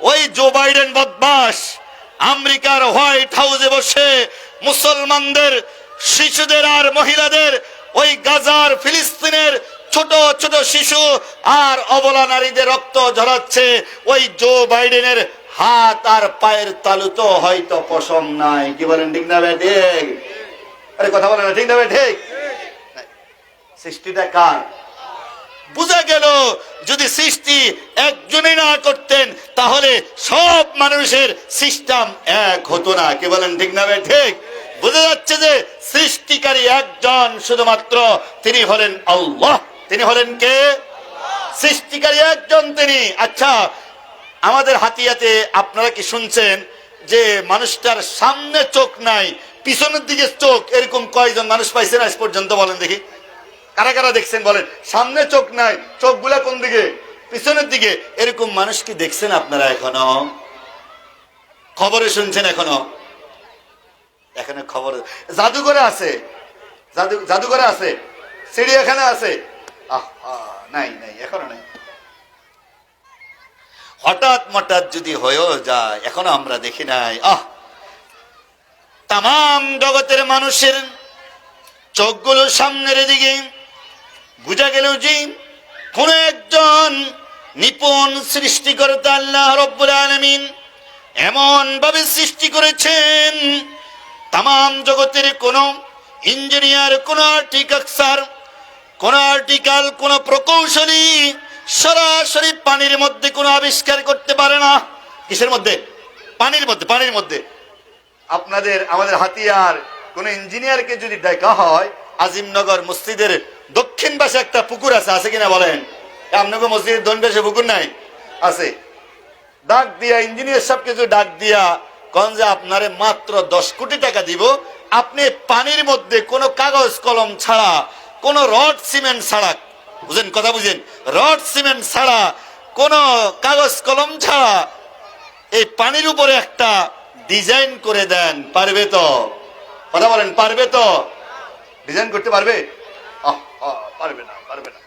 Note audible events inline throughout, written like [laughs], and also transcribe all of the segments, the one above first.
ওই Joe Biden বদমাস আমেরিকার হোয়াইট হাউসে বসে মুসলমানদের, শিশুদের আর মহিলাদের, ওই গাজার ফিলিস্তিনের ছোট ছোট শিশু আর অবলা নারীদের রক্ত ঝরাচ্ছে। ওই জো বাইডেনের হাত আর পায়ের তালু তো হয়তো পশম নাই। কি বলেন, ঠিক না ঠিক। আরে কথা বলেন ঠিক না ঠিক। সৃষ্টিটা কার? বোঝা গেল, যদি সৃষ্টি একজনই না করতেন, তাহলে সব মানুষের সিস্টেম এক হতো না। কে বলেন, ঠিক না ঠিক। বোঝা যাচ্ছে যে সৃষ্টিকারী একজন শুধুমাত্র তিনি হলেন আল্লাহ। তিনি হলেন কে? সৃষ্টিকারী একজন তিনি। আচ্ছা আমাদের হাতিয়াতে আপনারা কি শুনছেন যে মানুষটার সামনে চোখ নাই, পিছনের দিকে চোখ? এরকম কয়জন মানুষ পাইছেন আজ পর্যন্ত বলেন দেখি। কারা কারা দেখছেন বলেন? সামনে চোখ নাই, চোখগুলা কোন দিকে? পিছনের দিকে। এরকম মানুষ কি দেখছেন আপনারা এখনও? খবরে শুনছেন এখনও? এখানে খবর জাদুঘরে আছে। জাদু, জাদুঘরে আছে। চিড়িয়াখানা আছে। নাই নাই, এখনও নাই। হঠাৎ মঠাৎ যদি হয়েও যায়, এখনও আমরা দেখি নাই। আহ! তাম জগতের মানুষের চোখগুলো সামনের দিকে। বুঝা গেল যে কোন একজন নিপুণ সৃষ্টিকর্তা আল্লাহ রব্বুল আলমিন এমন ভাবে সৃষ্টি করেছেন তাম জগতের কোন ইঞ্জিনিয়ার, কোন আর্টিকাকসার কোন আর্টিকাল, কোন প্রকৌশলী সরাসরি পানির মধ্যে কোনো আবিষ্কার করতে পারে না। কিসের মধ্যে? পানির মধ্যে পানির মধ্যে। আপনাদের, আমাদের হাতিয়ার কোন ইঞ্জিনিয়ারকে যদি দেখা হয় আজিমনগর মসজিদের দক্ষিণ পাশে একটা পুকুর আছে আছে কিনা বলেন? আপনাকে মসজিদের দক্ষিণ পাশে পুকুর নাই? আছে। ডাক দিয়া, ইঞ্জিনিয়ার সব কিছু ডাক দিয়া কন যে আপনারে মাত্র দশ কোটি টাকা দিব, আপনি পানির মধ্যে কোনো কাগজ, কলম ছাড়া, কোনো রড, সিমেন্ট ছাড়া, বুঝেন কথা বুঝেন, রড, সিমেন্ট ছাড়া, কোনো কাগজ, কলম ছাড়া এই পানির উপরে একটা ডিজাইন করে দেন, পারবে তো? কথা বলেন, পারবে তো? ডিজাইন করতে পারবে? পারবে না পারবে না।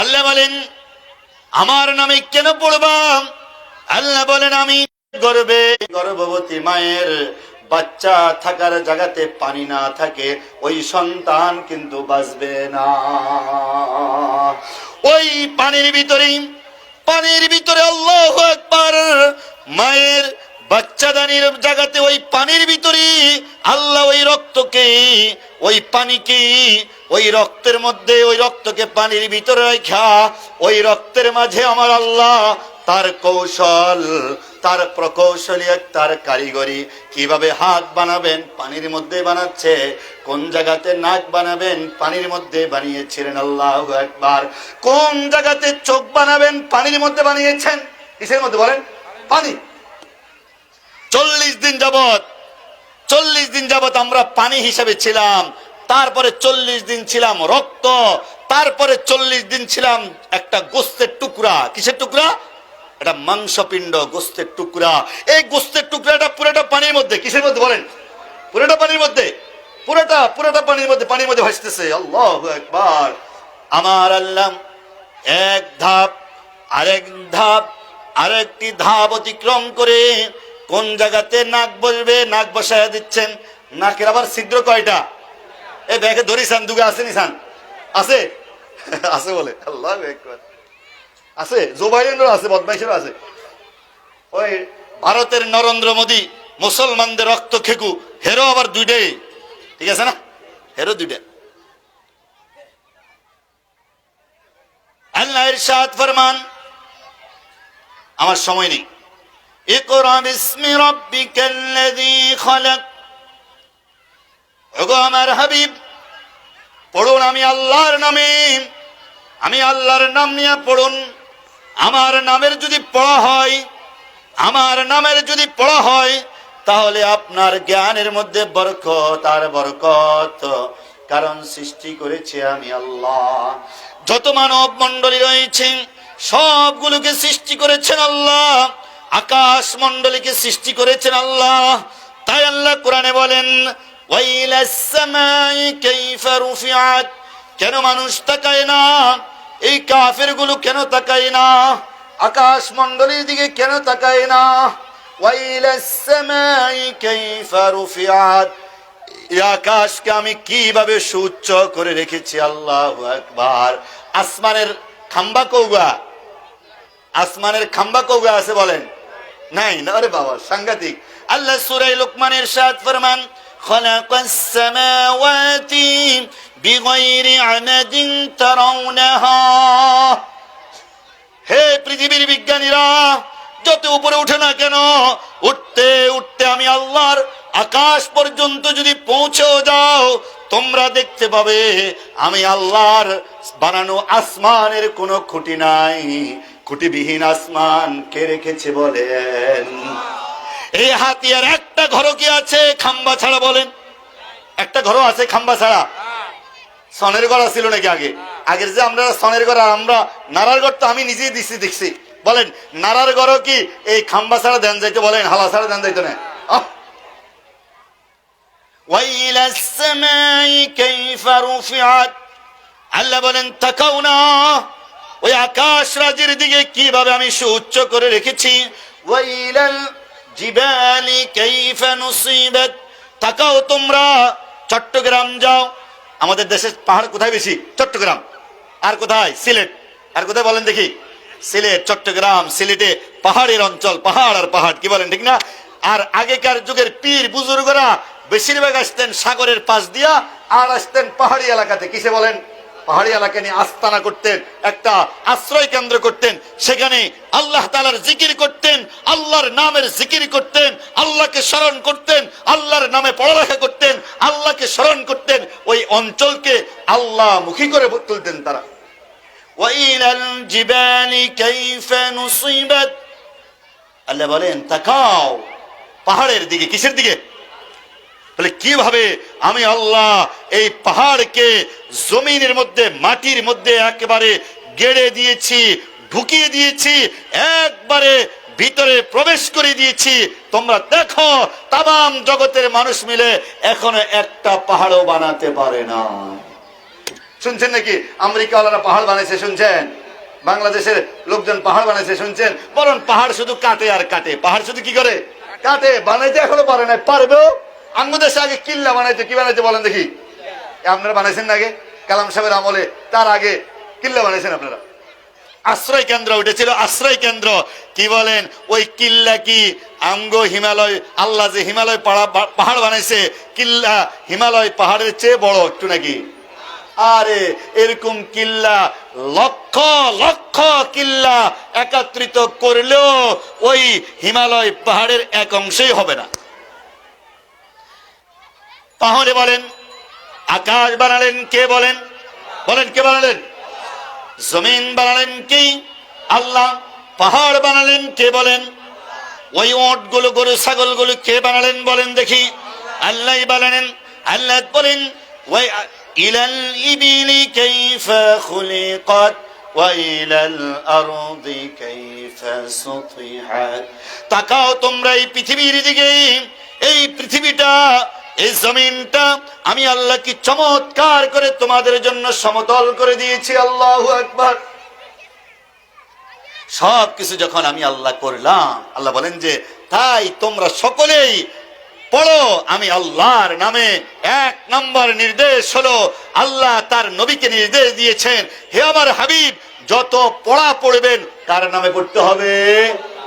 আল্লাহ বলেন, আমার নামে কেন পড়বা? আল্লাহ বলেন, আমি গর্বে গর্ভবতী মায়ের বাচ্চা থাকার জায়গাতে পানি না থাকে, ওই সন্তান কিন্তু বাঁচবে না। ওই পানির ভিতরেই, পানির ভিতরে আল্লাহ একবার মায়ের বাচ্চাদানির জায়গাতে ওই পানির ভিতরে আল্লাহ ওই রক্তকে, ওই পানিকে, ওই রক্তের মধ্যে, ওই রক্তকে পানির ভিতরে রেখা ওই রক্তের মাঝে আমার আল্লাহ তার কৌশল, তার প্রকৌশলী, তার কারিগরি। কীভাবে হাত বানাবেন, পানির মধ্যে বানাচ্ছে, কোন জায়গাতে নাক বানাবেন, পানির মধ্যে বানিয়েছিলেন আল্লাহ একবার কোন জায়গাতে চোখ বানাবেন, পানির মধ্যে বানিয়েছেন, কিসের মধ্যে বলেন? পানি। চল্লিশ দিন যাবত চল্লিশ দিন যাবত আমরা পানি হিসাবে ছিলাম, তারপরে চল্লিশ দিন ছিলাম রক্ত, তারপরে চল্লিশ দিন ছিলাম একটা গোস্তের টুকরা। কিসের টুকরা? এটা মাংসপিণ্ড গোস্তের টুকরা। এই গোস্তের টুকরাটা পুরোটা পানির মধ্যে, কিসের মধ্যে বলেন? পুরোটা পানির মধ্যে, পুরোটা পুরোটা পানির মধ্যে পানির মধ্যে ভাসতেছে। আল্লাহ একবার আমার আল্লাহ এক ধাপ, আরেক ধাপ, আরেকটি ধাপ অতিক্রম করে কোন জায়গাতে নাক বসবে? নাক বসায় দিচ্ছেন। নাকের আবার ছিদ্র কয়টা? এ ব্যাগে ধরিসান দুগে আছে নিসান আছে? [laughs] আছে বলে। আল্লাহ আছে? জো আছে, বদমাইশেরও আছে। ওই ভারতের নরেন্দ্র মোদী মুসলমানদের রক্ত খেকু, হেরো আবার দুইটাই। ঠিক আছে না? হেরো দুইটা। আল্লাহ ফরমান, আমার সময় নেই। ইকরা বিসমি রাব্বিকাল্লাযী খালাক। ওগো আমার হাবিব, পড়ুন আমি আল্লাহর নামে। আমি আল্লাহর নাম নিয়ে পড়ুন। আমার নামের যদি পড়া হয়, আমার নামের যদি পড়া হয়, তাহলে আপনার জ্ঞানের মধ্যে বরকত আর বরকত। কারণ সৃষ্টি করেছে আমি আল্লাহ। যত মানব মণ্ডলী রয়েছে, সবগুলোকে সৃষ্টি করেছেন আল্লাহ। আকাশ মণ্ডলীকে সৃষ্টি করেছেন আল্লাহ। তাই আল্লাহ কোরআনে বলেন কেন মানুষ তাকায় না? এই কাফেরগুলো কেন তাকায় না? আকাশ মণ্ডলীর দিকে কেন তাকায় না? আকাশকে আমি কীভাবে সুউচ্চ করে রেখেছি? আল্লাহু আকবার। আসমানের খাম্বা কৌগা? আসমানের খাম্বা কৌগা আছে বলেন। নাই না আরে বাবা সাংঘাতিক আল্লাহ সূরায়ে লোকমানের সাত ফরমান خلق السماوات بغير عمد ترونها হে পৃথিবীর বিজ্ঞানীরা যত উপরে উঠে না কেন উঠতে উঠতে আমি আল্লাহর আকাশ পর্যন্ত যদি পৌঁছেও যাও তোমরা দেখতে পাবে আমি আল্লাহর বানানো আসমানের কোনো খুঁটি নাই খুঁটিবিহীন আসমান কে রেখেছে বলেন এই হাতিয়ার একটা ঘর কি আছে খাম্বা ছাড়া বলেন একটা ঘরও আছে খাম্বা ছাড়া সনের ঘর ছিল নাকি আগে আগের যে আমরা সনের ঘর আর আমরা নারার ঘর তো আমি নিজেই দিচ্ছি দেখছি বলেন নারার ঘরও কি এই খাম্বা ছাড়া দেন যাইতে বলেন হালা ছাড়া দেন যাইতো না আহ! وإلى السماء كيف رفعت আল্লাহ বলেন তাকাও না ওই আকাশ রাজের দিকে কীভাবে আমি সুউচ্চ করে রেখেছি? ওয়াইলাল তাকাও তোমরা, চট্টগ্রাম যাও। আমাদের দেশের পাহাড় কোথায় বেশি? চট্টগ্রাম। আর কোথায়? সিলেট। আর কোথায় বলেন দেখি? সিলেট, চট্টগ্রাম, সিলেটে পাহাড়ের অঞ্চল, পাহাড় আর পাহাড়, কি বলেন ঠিক না? আর আগেকার যুগের পীর বুজুর্গরা বেশিরভাগ আসতেন সাগরের পাশ দিয়া, আর আসতেন পাহাড়ি এলাকাতে। কিসে বলেন? পাহাড়ি এলাকা নিয়ে আস্তানা করতেন, একটা আশ্রয় কেন্দ্র করতেন, সেখানে আল্লাহ তালার জিকির করতেন, আল্লাহর নামের জিকির করতেন, আল্লাহকে স্মরণ করতেন, আল্লাহর নামে পড়ালেখা করতেন, আল্লাহকে স্মরণ করতেন, ওই অঞ্চলকে আল্লাহ মুখী করে তুলতেন তারা। আল্লাহ বলেন, তাকাও, পাহাড়ের দিকে, কিসের দিকে? বলে কীভাবে আমি আল্লাহ এই পাহাড়কে জমিনের মধ্যে, মাটির মধ্যে একেবারে গেড়ে দিয়েছি, ঢুকিয়ে দিয়েছি, একবারে ভিতরে প্রবেশ করে দিয়েছি? তোমরা দেখো, তাম জগতের মানুষ মিলে এখনও একটা পাহাড়ও বানাতে পারে না। শুনছেন নাকি? আমেরিকাওয়ালারা পাহাড় বানাইছে, শুনছেন? বাংলাদেশের লোকজন পাহাড় বানাইছে, শুনছেন? বরং পাহাড় শুধু কাটে আর কাটে। পাহাড় শুধু কি করে? কাটে, বানাইতে এখনও পারে না পারবেও? আঙ্গুদেশে আগে কিল্লা বানাইতে কি বানাইতে বলেন দেখি? আপনারা বানাইছেন আগে? কালাম সাহেবের আমলে, তার আগে কিল্লা বানাইছেন আপনারা? আশ্রয় কেন্দ্র উঠেছিল, আশ্রয় কেন্দ্র। কি বলেন? ওই কিল্লা কি? আঙ্গ হিমালয়, আল্লাহ যে হিমালয় পাড়া- পাহাড় বানাইছে, কিল্লা হিমালয় পাহাড়ের চেয়ে বড় একটু নাকি? আরে, এরকম কিল্লা, লক্ষ লক্ষ কিল্লা একত্রিত করলেও ওই হিমালয় পাহাড়ের এক অংশেই হবে না। তাহলে বলেন, আকাশ বানালেন কে বলেন? বলেন, কে বানালেন? জমিন বানালেন কে? আল্লাহ। পাহাড় বানালেন কে বলেন? ওই ওটগুলো গরু ছাগলগুলো কে বানালেন বলেন দেখি। আল্লাহ বানালেন, আল্লাহ বলেন ওই ইলাল ইবিলি কাইফা খুলিকাত তাকাও তোমরা এই পৃথিবীর দিকে, এই পৃথিবীটা এই জমিনটা আমি আল্লাহ কি চমৎকার করে তোমাদের জন্য সমতল করে দিয়েছি, আল্লাহ একবার সব কিছু যখন আমি আল্লাহ করলাম, আল্লাহ বলেন যে, তাই তোমরা সকলেই পড়ো, আমি আল্লাহর নামে এক নম্বর নির্দেশ হলো, আল্লাহ তার নবীকে নির্দেশ দিয়েছেন, হে আমার হাবিব, যত পড়া পড়বেন কার নামে পড়তে হবে।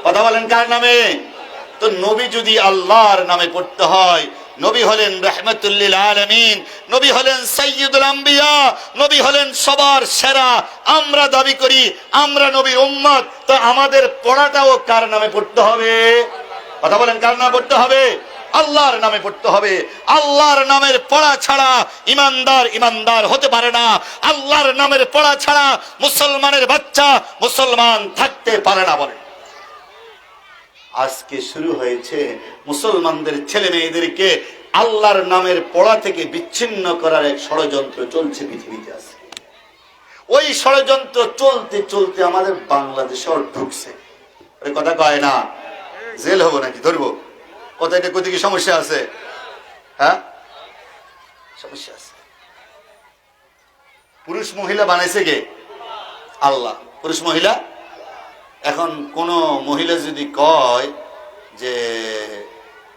কথা বলেন কার নামে? তো নবী যদি আল্লাহর নামে পড়তে হয় নবী হলেন রহমতুল্লিল আলমিন, নবী হলেন সৈয়দুল আম্বিয়া, নবী হলেন সবার সেরা। আমরা দাবি করি, আমরা নবীর উম্মত, তো আমাদের পড়াটাও কার নামে পড়তে হবে? কথা বলেন, কার নামে পড়তে হবে? আল্লাহর নামে পড়তে হবে। আল্লাহর নামের পড়া ছাড়া ইমানদার ইমানদার হতে পারে না। আল্লাহর নামের পড়া ছাড়া মুসলমানের বাচ্চা মুসলমান থাকতে পারে না বলে। আজকে শুরু হয়েছে মুসলমানদের ছেলে মেয়েদেরকে আল্লাহর নামের পড়া থেকে বিচ্ছিন্ন করার এক ষড়যন্ত্র চলছে পৃথিবীতে আছে ওই ষড়যন্ত্র চলতে চলতে আমাদের বাংলাদেশে ঢুকছে। কথা কয় না, জেল হব নাকি, ধরবো? কোথায় কোথায় কি সমস্যা আছে? হ্যাঁ? সমস্যা আছে। পুরুষ মহিলা বানাইছে কে? আল্লাহ। পুরুষ মহিলা? এখন কোন মহিলা যদি কয় যে,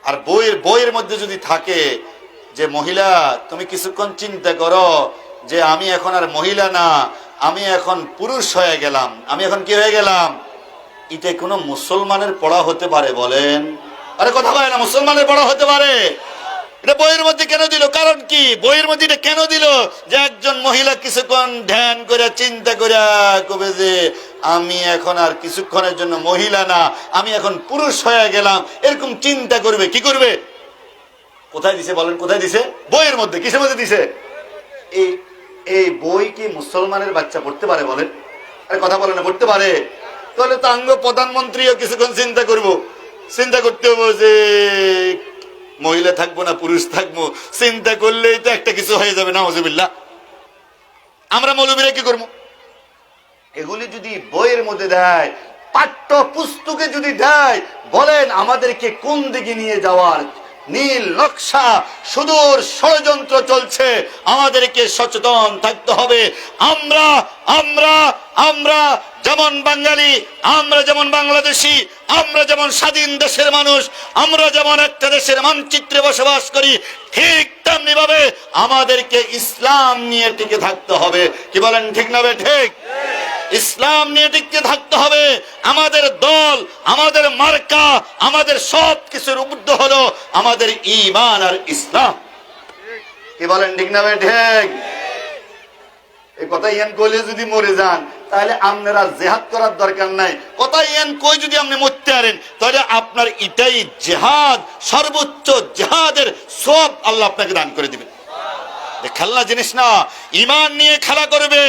আর বইয়ের বইয়ের মধ্যে যদি থাকে যে, মহিলা, তুমি কিছুক্ষণ চিন্তা করো যে, আমি এখন আর মহিলা না, আমি এখন পুরুষ হয়ে গেলাম, আমি এখন কি হয়ে গেলাম? এটা কোনো মুসলমানের পড়া হতে পারে বলেন? আরে কথা বলে না, মুসলমানের পড়া হতে পারে। এটা বইয়ের মধ্যে কেন দিল? কারণ কি? বইয়ের মধ্যে এটা কেন দিল? যে একজন মহিলা কিছুক্ষণ ধ্যান করে চিন্তা করে কবে যে আমি এখন আর কিছুক্ষণের জন্য মহিলা না, আমি এখন পুরুষ হয়ে গেলাম। এরকম চিন্তা করবে, কি করবে? কোথায় দিছে বলেন, কোথায় দিছে? বইয়ের মধ্যে, কিসের মধ্যে দিছে? এই এই বই কি মুসলমানের বাচ্চা পড়তে পারে বলেন? আরে কথা বলে না, পড়তে পারে। তাহলে তো আঙ্গ প্রধানমন্ত্রীও কিছুক্ষণ চিন্তা করব। চিন্তা করতে হবে যে, মহিলা থাকব না পুরুষ থাকব? চিন্তা করলেই তো একটা কিছু হয়ে যাবে না হজবিল্লা আমরা মৌলবীরা কি করব? এগুলি যদি বইয়ের মধ্যে দেয় পাঠ্য পুস্তকে যদি দেয়, বলেন আমাদেরকে কোন দিকে নিয়ে যাওয়ার নীল নকশা, সুদূর ষড়যন্ত্র চলছে, আমাদেরকে সচেতন থাকতে হবে। আমরা আমরা আমরা যেমন বাঙালি, আমরা যেমন বাংলাদেশি, আমরা যেমন স্বাধীন দেশের মানুষ, আমরা যেমন একটা দেশের মানচিত্রে বসবাস করি, ঠিক তেমনি ভাবে আমাদেরকে ইসলাম নিয়ে টিকে থাকতে হবে। কি বলেন ঠিক নাবে ঠিক? ইসলাম নিয়ে টিকে থাকতে হবে। আমাদের দল, আমাদের মার্কা, আমাদের সব কিছুর উদ্য হলো আমাদের ইমান আর ইসলাম। কি বলেন, ঠিক না ঠিক। আপনারা জেহাদ করার দরকার নাই। কথা ইয়ান কই যদি আপনি মরতে পারেন তাহলে আপনার এটাই জেহাদ, সর্বোচ্চ জেহাদের সব আল্লাহ আপনাকে দান করে দিবেন। খেলনা জিনিস না, ইমান নিয়ে খেলা করবে,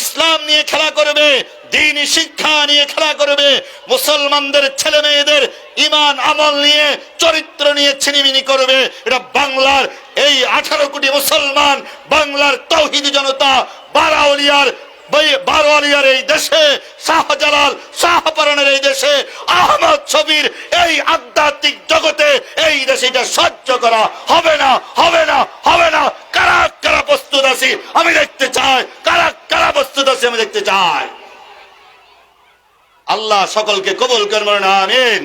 ইসলাম নিয়ে খেলা করবে, দিন শিক্ষা নিয়ে খেলা করবে, মুসলমানদের ছেলে মেয়েদের ইমান আমল নিয়ে, চরিত্র নিয়ে ছিনিমিনি করবে। এটা বাংলার এই আঠারো কোটি মুসলমান, বাংলার তৌহিদি জনতা বারাউলিয়ার বারোয়ালিয়ার এই দেশে, শাহজালাল, শাহপারানের এই দেশে, আহমদ ছবির এই আধ্যাত্মিক জগতে এই দেশে এটা সহ্য করা হবে না হবে না হবে না। কারা প্রস্তুত আছি? আমি দেখতে চাই। কারা কারা প্রস্তুত আছি আমি দেখতে চাই। আল্লাহ সকলকে কবুল করবেন আমিন।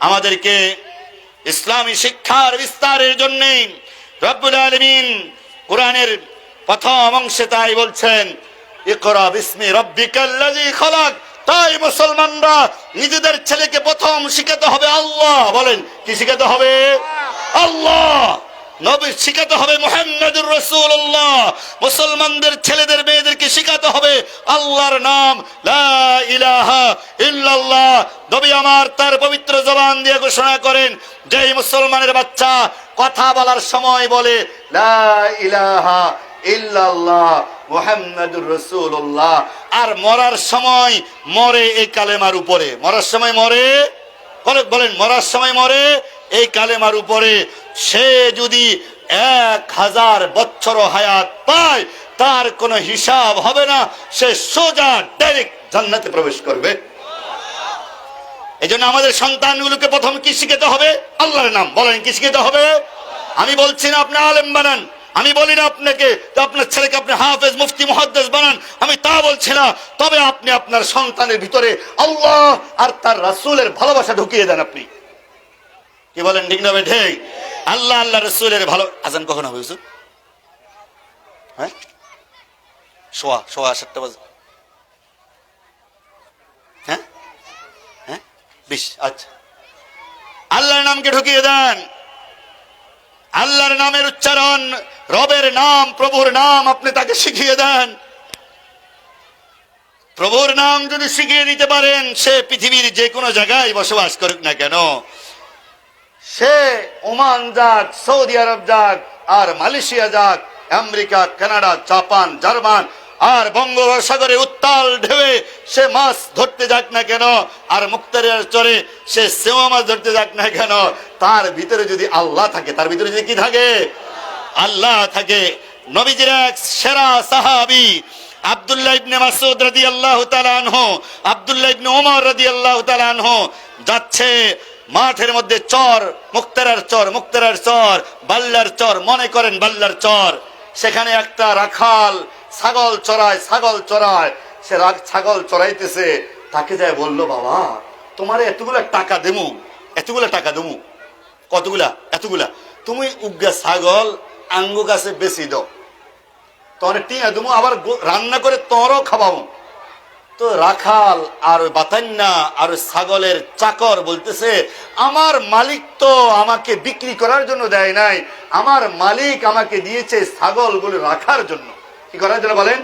আমাদেরকে ইসলামী শিক্ষার বিস্তারের জন্য রব্বুল আলমিন কোরআনের প্রথম অংশে তাই বলছেন, ইকরা বিসমি রব্বিকাল্লাযী খলাক। তাই মুসলমানরা নিজেদের ছেলেকে প্রথম শিখাতে হবে আল্লাহ। বলেন, কি শিখাতে হবে? আল্লাহ। নবী শিখাতে হবে মোহাম্মদুর রসুল্লাহ মুসলমানদের ছেলেদের মেয়েদেরকে শিখাতে হবে আল্লাহর নাম ইলাহা ইল্লাল্লাহ। নবী আমার তার পবিত্র জবান দিয়ে ঘোষণা করেন, যেই মুসলমানের বাচ্চা কথা বলার সময় বলে, লা ইলাহা ইল্লাল্লাহ মুহাম্মাদুর রাসূলুল্লাহ। আর মরার সময় মরে এই কালেমার উপরে। মরার সময় মরে? বলেন, মরার সময় মরে? এই কালেমার উপরে সে যদি এক হাজার বছর হায়াত পায়, তার কোনো হিসাব হবে না। সে সোজা ডাইরেক্ট জান্নাতে প্রবেশ করবে। এই জন্য আমাদের সন্তানগুলোকে প্রথম কি শিখাতে হবে? আল্লাহর নাম। বলেন, কি শিখাতে হবে? আমি বলছি না, আপনি আলেম বানান। আমি বলি না আপনাকে আপনার ছেলেকে আপনি হাফেজ, মুফতি, মুহাদ্দেস বানান। আমি তা বলছি না। তবে আপনি আপনার সন্তানের ভিতরে আল্লাহ আর তার রাসূলের ভালোবাসা ঢুকিয়ে দেন আপনি। কি বলেন, ঠিক না ঠিক। আল্লাহ আল্লাহ, রসুলের ভালো আজান কখন হবে হ্যাঁ? সোয়া সোয়া সাতটা বাজে। হ্যাঁ? হ্যাঁ? বিশ আচ্ছা। আল্লাহর নামকে ঢুকিয়ে দেন। আল্লাহর নামের উচ্চারণ, রবের নাম, প্রভুর নাম আপনি তাকে শিখিয়ে দেন। প্রভুর নাম যদি শিখিয়ে দিতে পারেন, সে পৃথিবীর যে কোনো জায়গায় বসবাস করুক না কেন সে ওমান যাক, সৌদি আরব যাক, আর মালয়েশিয়া যাক, আমেরিকা, কানাডা, জাপান, জার্মান, আর বঙ্গোপসাগরে উত্তাল ঢেউয়ে সে মাছ ধরতে যাক না কেন, আর মুক্তারিয়ার চরে সে সেমা মাছ ধরতে যাক না কেন, তার ভিতরে যদি আল্লাহ থাকে, তার ভিতরে যদি কি থাকে? আল্লাহ থাকে। নবীজির এক সেরা সাহাবি, আব্দুল্লাহ ইবনে মাসুদ রাদিয়াল্লাহু তাআলা আনহু, আব্দুল্লাহ ইবনে ওমর রাদিয়াল্লাহু তাআলা আনহু যাচ্ছে মাঠের মধ্যে চর, মুক্তারার চর মুক্তারার চর, বাল্লার চর, মনে করেন বাল্লার চর। সেখানে একটা রাখাল ছাগল চড়ায় ছাগল চড়ায়। সে রাখ ছাগল চড়াইতেছে, তাকে যায় বলল, বাবা, তোমার এতগুলা টাকা দেমু, এতগুলা টাকা দেমু। কতগুলা? এতগুলা। তুমি উগা ছাগল আঙ্গু গাছে বেশি দাও। তোর টিয়া দেবো আবার রান্না করে তোরও খাওয়াবো। তো রাখাল আর বাতান্না আর ছাগলের চাকর বলতেছে, আমার মালিক তো আমাকে বিক্রি করার জন্য দেয় নাই, আমার মালিক আমাকে দিয়েছে ছাগল ছাগলগুলো রাখার জন্য। কি করার জন্য বলেন?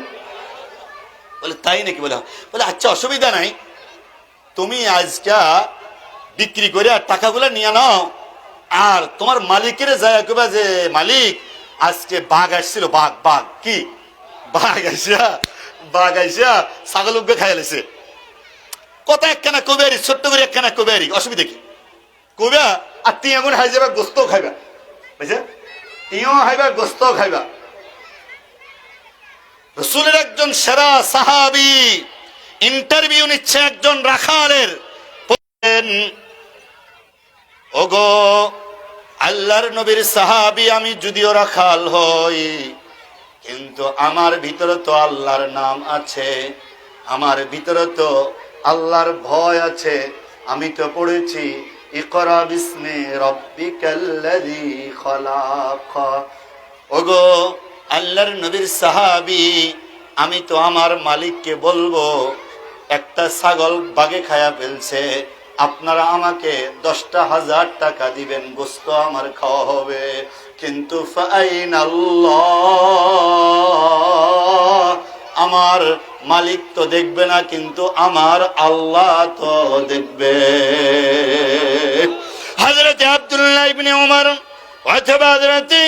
বলে, তাই নাকি? বলে বলে আচ্ছা অসুবিধা নাই। তুমি আজকা বিক্রি করে আর টাকাগুলো নিয়ে নাও। আর তোমার মালিকের যায় কবা যে, মালিক, আজকে বাঘ আসছিল। বাঘ বাঘ, কি? বাঘ আসিয়া আসিয়া ছাগল উগ্গে খাই লেছে। কত একখানা কবিয়ারি ছোট্ট করে একখানা কবিয়ারি অসুবিধা কি? কবিয়া আর তুই এখন হাই যাবা গোস্ত খাইবা। বুঝছে? তুইও খাইবা গোস্ত খাইবা। রসুলের একজন সেরা সাহাবি, ইন্টারভিউ নিচ্ছে একজন রাখালের। ওগো, আল্লাহর নবীর সাহাবি আমি যদিও রাখাল হই কিন্তু আমার ভিতরে তো আল্লাহর নাম আছে, আমার ভিতরে তো আল্লাহর ভয় আছে। আমি তো পড়েছি, ইকরা বিস্মে রব্বিকাল্লাযী খলাক। ওগো আল্লাহর নবীর সাহাবি, আমি তো আমার মালিককে বলব, একটা ছাগল বাগে খায়া ফেলছে আপনারা আমাকে দশটা হাজার টাকা দিবেন, গোস্ত আমার খাওয়া হবে। কিন্তু আমার মালিক তো দেখবে না, কিন্তু আমার আল্লাহ তো দেখবে। হজরত আব্দুল্লাহ ইবনে উমর অথবা হজরতে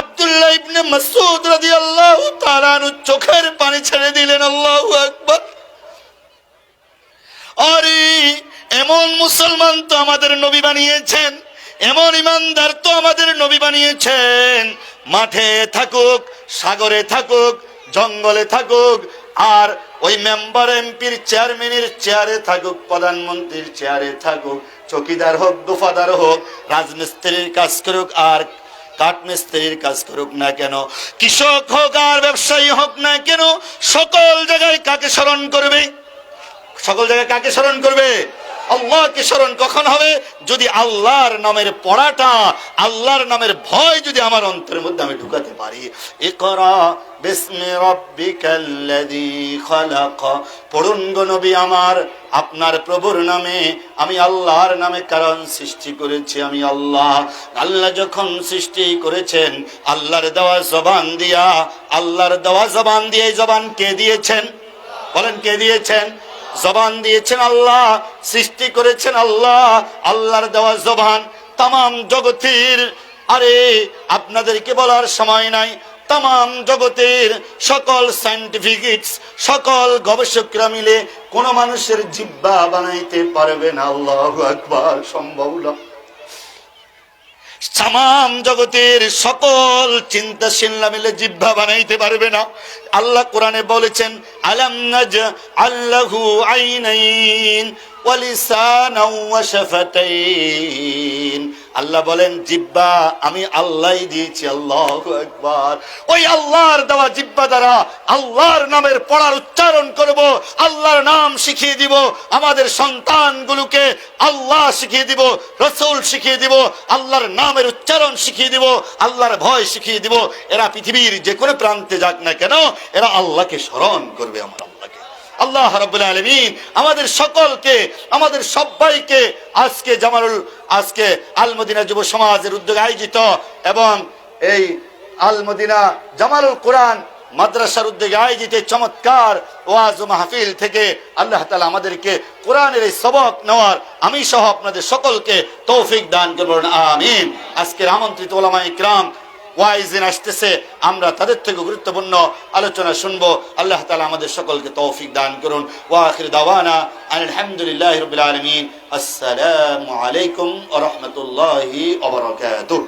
আব্দুল্লাহ ইবনে মাসউদ রাদিয়াল্লাহু তাআলা চোখের পানি ছেড়ে দিলেন, আল্লাহু আকবার। আরে এমন মুসলমান তো আমাদের নবী বানিয়েছেন, এমন ইমানদার তো আমাদের নবী বানিয়েছেন। মাঠে থাকুক, সাগরে থাকুক, জঙ্গলে থাকুক, আর ওই মেম্বার এমপির চেয়ারম্যানের চেয়ারে থাকুক, প্রধানমন্ত্রীর চেয়ারে থাকুক, চকিদার হোক, দফাদার হোক, রাজমিস্ত্রির কাজ করুক, আর কাঠমিস্ত্রির কাজ করুক না কেন, কৃষক হোক আর ব্যবসায়ী হোক না কেন, সকল জায়গায় কাকে স্মরণ করবে? সকল জায়গায় কাকে স্মরণ করবে? আল্লাহকে স্মরণ কখন হবে? যদি আল্লাহর নামের পড়াটা, আল্লাহর নামের ভয় যদি আমার অন্তরের মধ্যে আমি ঢুকাতে পারি। রাব্বিকাল্লাযী খালাক। পড়ুন গো নবী আমার, আপনার প্রভুর নামে। আমি আল্লাহর নামে কারণ সৃষ্টি করেছি, আমি আল্লাহ। আল্লাহ যখন সৃষ্টি করেছেন, আল্লাহর দেওয়া জবান দিয়া, আল্লাহর দেওয়া জবান দিয়ে জবান কে দিয়েছেন? বলেন কে দিয়েছেন? জবান দিয়েছেন আল্লাহ, সৃষ্টি করেছেন আল্লাহ, আল্লাহর দেওয়া জবান তাম জগতের। আরে, আপনাদেরকে বলার সময় নাই তাম জগতের সকল সাইন্টিফিক সকল গবেষকরা মিলে কোনো মানুষের জিব্বা বানাইতে পারবে না। আল্লাহ একবার সম্ভব না। তাম জগতের সকল চিন্তা চিন্তাশীলরা মিলে জিভা বানাইতে পারবে না। আল্লাহ কোরআনে বলেছেন, আলাম নাজ আল্লাহু আইনাইন ওয়ালিসানাও ওয়া শাফাতাইন। আল্লাহ বলেন, জিব্বা, আমি আল্লাহ দিয়েছি, আল্লাহু আকবার। ওই আল্লাহর দেওয়া জিব্বা দ্বারা আল্লাহর নামের পড়ার উচ্চারণ করব, আল্লাহর নাম শিখিয়ে দিব, আমাদের সন্তানগুলোকে আল্লাহ শিখিয়ে দিব, রসুল শিখিয়ে দিব, আল্লাহর নামের উচ্চারণ শিখিয়ে দিব, আল্লাহর ভয় শিখিয়ে দিব। এরা পৃথিবীর যে কোনো প্রান্তে যাক না কেন, এরা আল্লাহকে স্মরণ করবে আমার আল্লাহ রাব্বুল আলামিন আমাদের সকলকে, আমাদের সবাইকে আজকে জামালুল, আজকে আলমদিনা যুব সমাজের উদ্যোগে আয়োজিত এবং এই আল মদিনা জামালুল কোরআন মাদ্রাসার উদ্যোগে আয়োজিত চমৎকার ওয়াজ মাহফিল থেকে আল্লাহ তালা আমাদেরকে কোরআনের এই সবক নেওয়ার আমি সহ আপনাদের সকলকে তৌফিক দান করবেন। আমিন। আজকের আমন্ত্রিত ওলামা ইকরাম ওয়াইজিন আসতেছে। আমরা তাদের থেকে গুরুত্বপূর্ণ আলোচনা শুনব। আল্লাহ তালা আমাদের সকলকে তৌফিক দান করুন। ওয়াখির দাওয়ানা আলহামদুলিল্লাহ রবিল আসসালামু আলাইকুম ওরহমতুল্লাহি ওবরাকাতুহ